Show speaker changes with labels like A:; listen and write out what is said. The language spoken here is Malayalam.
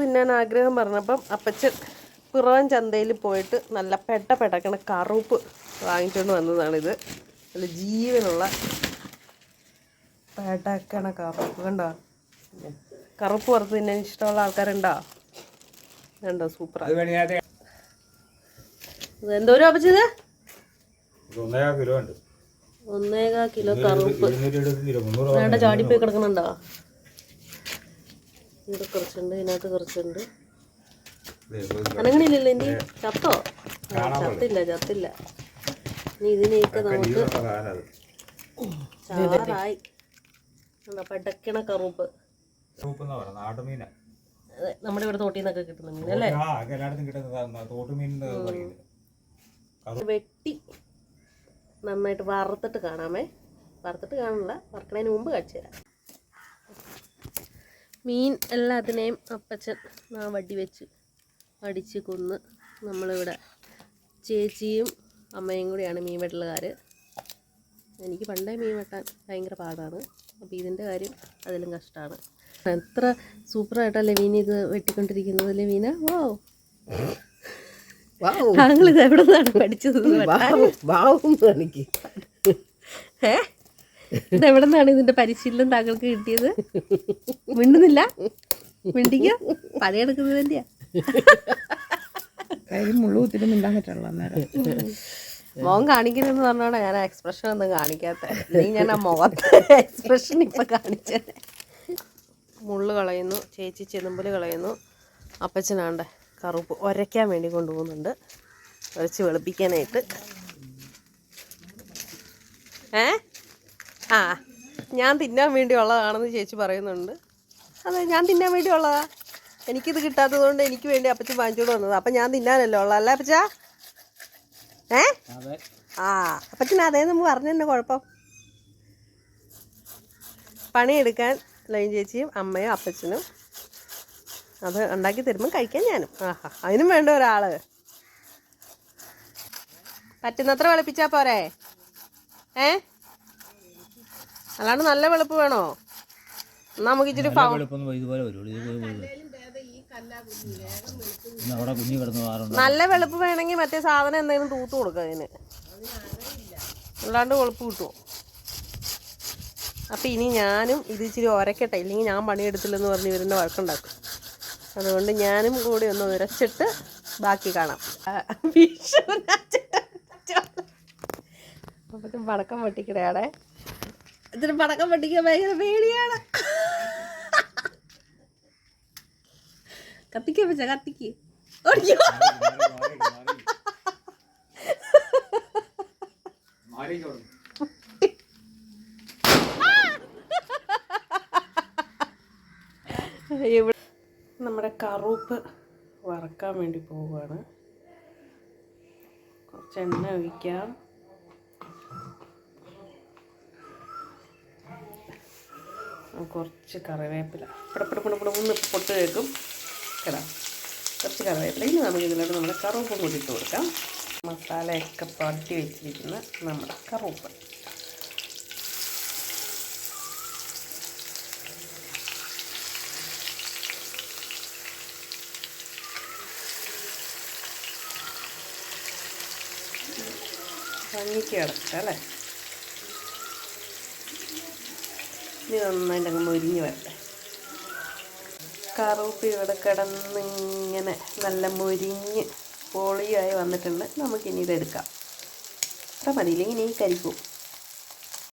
A: തിന്നാൻ ആഗ്രഹം പറഞ്ഞപ്പം അപ്പച്ചൻ പിറവൻ ചന്തയിൽ പോയിട്ട് നല്ല പെട്ട പെടക്കണ കറുപ്പ് വാങ്ങിച്ചുകൊണ്ട് വന്നതാണിത്. നല്ല ജീവനുള്ള പെടക്കണ കറുപ്പ് കണ്ടോ? കറുപ്പ് പുറത്ത് തിന്നാൻ ഇഷ്ടമുള്ള ആൾക്കാരുണ്ടോ? കണ്ടോ സൂപ്പർ എന്തോരോ അപ്പച്ചത്
B: ഇത്? കിലോ ഉണ്ട്.
A: ഒന്നേകാ കിലോ കറുപ്പ്. ചാടിപ്പോയി കിടക്കണുണ്ടോ ഇവിടെ കുറച്ചുണ്ട് ഇതിനകത്ത് കുറച്ചുണ്ട്. അനങ്ങണില്ലല്ലോ ഇനി? ചത്തോ? ചത്തില്ല ചത്തില്ല. ഇനി ഇതിനെയൊക്കെ നമുക്ക് ചാറായി. പടക്കണ കറുപ്പ്. അതെ, നമ്മുടെ ഇവിടെ തോട്ടിൽ നിന്നൊക്കെ കിട്ടുന്ന മീൻ അല്ലേ? വെട്ടി നന്നായിട്ട് വറുത്തിട്ട് കാണാമേ. വറുത്തിട്ട് കാണില്ല വറുക്കണതിന് മുമ്പ് കാണിച്ചു തരാം. മീൻ എല്ലാത്തിനെയും അപ്പച്ചൻ ആ വടി വെച്ച് അടിച്ച് കൊന്ന് നമ്മളിവിടെ ചേച്ചിയും അമ്മയും കൂടിയാണ് മീൻ വെട്ടലുകാർ എനിക്ക് പണ്ടേ മീൻ വെട്ടാൻ ഭയങ്കര പാടാണ്. അപ്പോൾ ഇതിന്റെ കാര്യം അതിലും കഷ്ടമാണ് എത്ര സൂപ്പറായിട്ടാണ് മീൻ ഇത് വെട്ടിക്കൊണ്ടിരിക്കുന്നത് ലവീന വോ. താങ്കൾ ഇത് എവിടെ നിന്നാണ് പഠിച്ചത്
C: എനിക്ക്
A: ഏ? ഇത് എവിടെ നിന്നാണ് ഇതിന്റെ പരിശീലനം താങ്കൾക്ക് കിട്ടിയത്? മിണ്ടുന്നില്ല? മിണ്ടിക്കോ? പണിയെടുക്കുന്നത് തന്നെയാ.
C: കയ്യിൽ മുള്ളുകുത്തിട്ട് മിണ്ടാൻ പറ്റുള്ളൂ
A: മോൻ കാണിക്കണമെന്ന് പറഞ്ഞോടാ ഞാൻ എക്സ്പ്രഷൻ ഒന്നും കാണിക്കാത്ത. നീ ഞാൻ ആ മുഖത്ത് എക്സ്പ്രഷൻ ഇപ്പൊ കാണിച്ചത് മുള്ളു കളയുന്നു ചേച്ചി ചെതുമ്പൽ കളയുന്നു. അപ്പച്ചനാണ്ട് കറുപ്പ് ഒരയ്ക്കാൻ വേണ്ടി കൊണ്ടുപോകുന്നുണ്ട്. ഒരച്ച് വെളുപ്പിക്കാനായിട്ട്. ഏ? ആ ഞാൻ തിന്നാൻ വേണ്ടി ഉള്ളതാണെന്ന് ചേച്ചി പറയുന്നുണ്ട്. അതെ ഞാൻ തിന്നാൻ വേണ്ടി ഉള്ളതാ എനിക്കിത് കിട്ടാത്തത് കൊണ്ട് എനിക്ക് വേണ്ടി അപ്പച്ചൻ വാങ്ങിച്ചോണ്ട് വന്നത്. അപ്പം ഞാൻ തിന്നാനല്ലോ ഉള്ള. അല്ലേ അപ്പച്ചാ? ഏ? ആ അപ്പച്ചൻ അതേ നമ്മൾ പറഞ്ഞു തന്നെ കുഴപ്പം. പണിയെടുക്കാൻ ലൈൻ ചേച്ചിയും അമ്മയും അപ്പച്ചനും അത് ഉണ്ടാക്കി തരുമ്പോൾ കഴിക്കാൻ ഞാനും. ആഹാ അതിനും വേണ്ട ഒരാൾ. പറ്റുന്നത്ര വിളിപ്പിച്ചാൽ പോരെ? ഏ? അല്ലാണ്ട് നല്ല വെളുപ്പ് വേണോ? എന്നാ നമുക്ക് ഇച്ചിരി നല്ല വെളുപ്പ് വേണമെങ്കിൽ മറ്റേ സാധനം എന്തെങ്കിലും തൂത്ത് കൊടുക്കുക അതിന്. അല്ലാണ്ട് വെളുപ്പ് കിട്ടുമോ അപ്പം ഇനി ഞാനും ഇത് ഇച്ചിരി ഒരക്കട്ടെ. ഇല്ലെങ്കിൽ ഞാൻ പണിയെടുത്തില്ലെന്ന് പറഞ്ഞ് ഇവരുടെ വഴക്കുണ്ടാക്കും. അതുകൊണ്ട് ഞാനും കൂടി ഒന്ന് ഉരച്ചിട്ട് ബാക്കി കാണാം. വടക്കം പൊട്ടിക്കടയാടെ ഇതിന് പടക്കം പൊട്ടിക്കാൻ ഭയങ്കര പേടിയാണ്. കത്തിക്ക പറ്റാ കത്തിക്ക്. നമ്മുടെ കറുപ്പ് വറക്കാൻ വേണ്ടി പോവുകയാണ്. കുറച്ച് എണ്ണ ഒഴിക്കാം. കുറച്ച് കറിവേപ്പില. പിടപ്പിട പിടപ്പിട ഒന്ന് പൊട്ട് കേൾക്കും. കേടാ കുറച്ച് കറിവേപ്പില. ഇനി നമുക്ക് ഇതിലോട്ട് നമ്മുടെ കറുപ്പും കൂടി ഇട്ട് കൊടുക്കാം. മസാലയൊക്കെ പാട്ടി വെച്ചിരിക്കുന്ന നമ്മുടെ കറുപ്പ്. ഭംഗിക്ക് കിടക്കാം അല്ലേ? ഇനി നന്നായിട്ട് അങ്ങ് മുരിഞ്ഞ് വരട്ടെ. കറുപ്പ് ഇവിടെ കിടന്നിങ്ങനെ നല്ല മുരിഞ്ഞ് പൊളിയായി വന്നിട്ടുണ്ട്. നമുക്കിനി ഇതെടുക്കാം. അത്ര മതി ഇല്ലെങ്കിൽ ഇനി കരിക്കും